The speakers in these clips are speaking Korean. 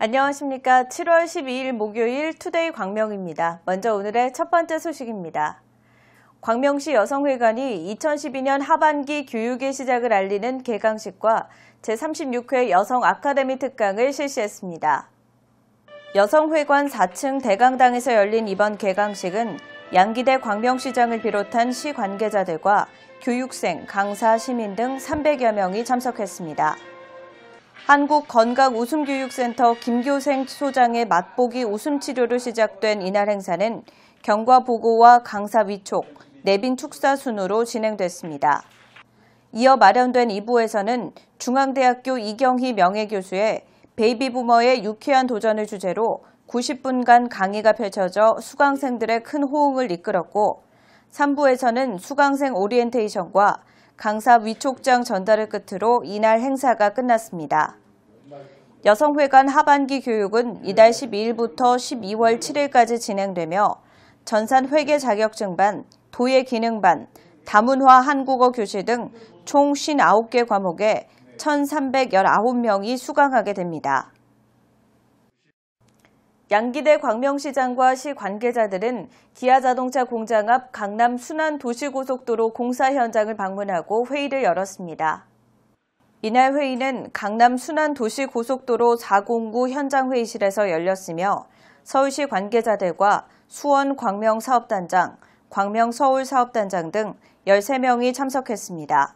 안녕하십니까. 7월 12일 목요일 투데이 광명입니다. 먼저 오늘의 첫 번째 소식입니다. 광명시 여성회관이 2012년 하반기 교육의 시작을 알리는 개강식과 제36회 여성 아카데미 특강을 실시했습니다. 여성회관 4층 대강당에서 열린 이번 개강식은 양기대 광명시장을 비롯한 시 관계자들과 교육생, 강사, 시민 등 300여 명이 참석했습니다. 한국건강웃음교육센터 김교생 소장의 맛보기 웃음치료로 시작된 이날 행사는 경과 보고와 강사 위촉, 내빈 축사 순으로 진행됐습니다. 이어 마련된 2부에서는 중앙대학교 이경희 명예교수의 베이비부머의 유쾌한 도전을 주제로 90분간 강의가 펼쳐져 수강생들의 큰 호응을 이끌었고 3부에서는 수강생 오리엔테이션과 강사 위촉장 전달을 끝으로 이날 행사가 끝났습니다. 여성회관 하반기 교육은 이달 12일부터 12월 7일까지 진행되며 전산 회계 자격증반, 도예 기능반, 다문화 한국어 교실 등 총 59개 과목에 1,319명이 수강하게 됩니다. 양기대 광명시장과 시 관계자들은 기아자동차 공장 앞 강남 순환 도시고속도로 공사 현장을 방문하고 회의를 열었습니다. 이날 회의는 강남 순환 도시고속도로 409 현장 회의실에서 열렸으며 서울시 관계자들과 수원 광명 사업단장, 광명 서울 사업단장 등 13명이 참석했습니다.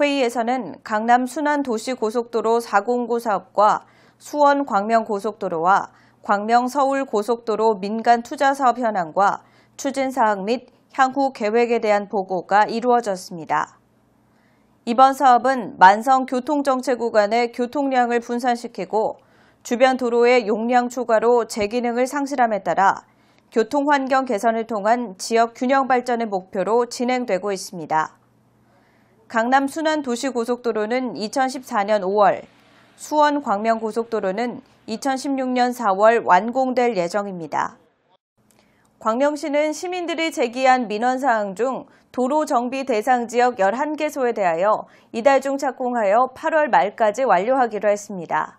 회의에서는 강남 순환 도시고속도로 409 사업과 수원 광명 고속도로와 광명 서울 고속도로 민간 투자 사업 현황과 추진 사항 및 향후 계획에 대한 보고가 이루어졌습니다. 이번 사업은 만성 교통정체 구간의 교통량을 분산시키고 주변 도로의 용량 초과로 제기능을 상실함에 따라 교통 환경 개선을 통한 지역 균형 발전의 목표로 진행되고 있습니다. 강남 순환 도시 고속도로는 2014년 5월, 수원 광명 고속도로는 2016년 4월 완공될 예정입니다. 광명시는 시민들이 제기한 민원사항 중 도로 정비 대상 지역 11개소에 대하여 이달 중 착공하여 8월 말까지 완료하기로 했습니다.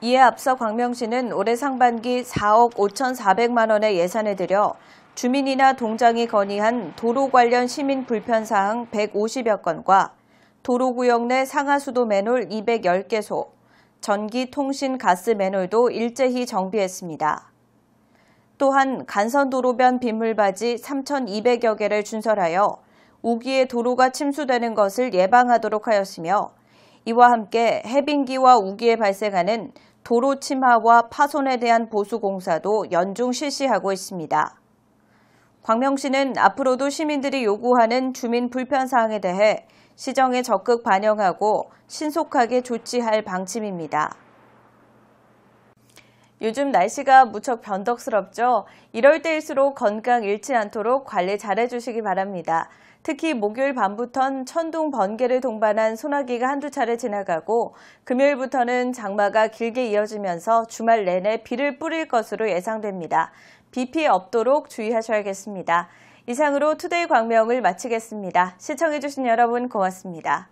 이에 앞서 광명시는 올해 상반기 4억 5,400만 원의 예산을 들여 주민이나 동장이 건의한 도로 관련 시민 불편사항 150여 건과 도로구역 내 상하수도 맨홀 210개소, 전기, 통신, 가스 맨홀도 일제히 정비했습니다. 또한 간선도로변 빗물바지 3,200여 개를 준설하여 우기에 도로가 침수되는 것을 예방하도록 하였으며 이와 함께 해빙기와 우기에 발생하는 도로 침하와 파손에 대한 보수 공사도 연중 실시하고 있습니다. 광명시는 앞으로도 시민들이 요구하는 주민 불편 사항에 대해 시정에 적극 반영하고 신속하게 조치할 방침입니다. 요즘 날씨가 무척 변덕스럽죠? 이럴 때일수록 건강 잃지 않도록 관리 잘 해주시기 바랍니다. 특히 목요일 밤부턴 천둥 번개를 동반한 소나기가 한두 차례 지나가고 금요일부터는 장마가 길게 이어지면서 주말 내내 비를 뿌릴 것으로 예상됩니다. 비 피해 없도록 주의하셔야겠습니다. 이상으로 투데이 광명을 마치겠습니다. 시청해주신 여러분 고맙습니다.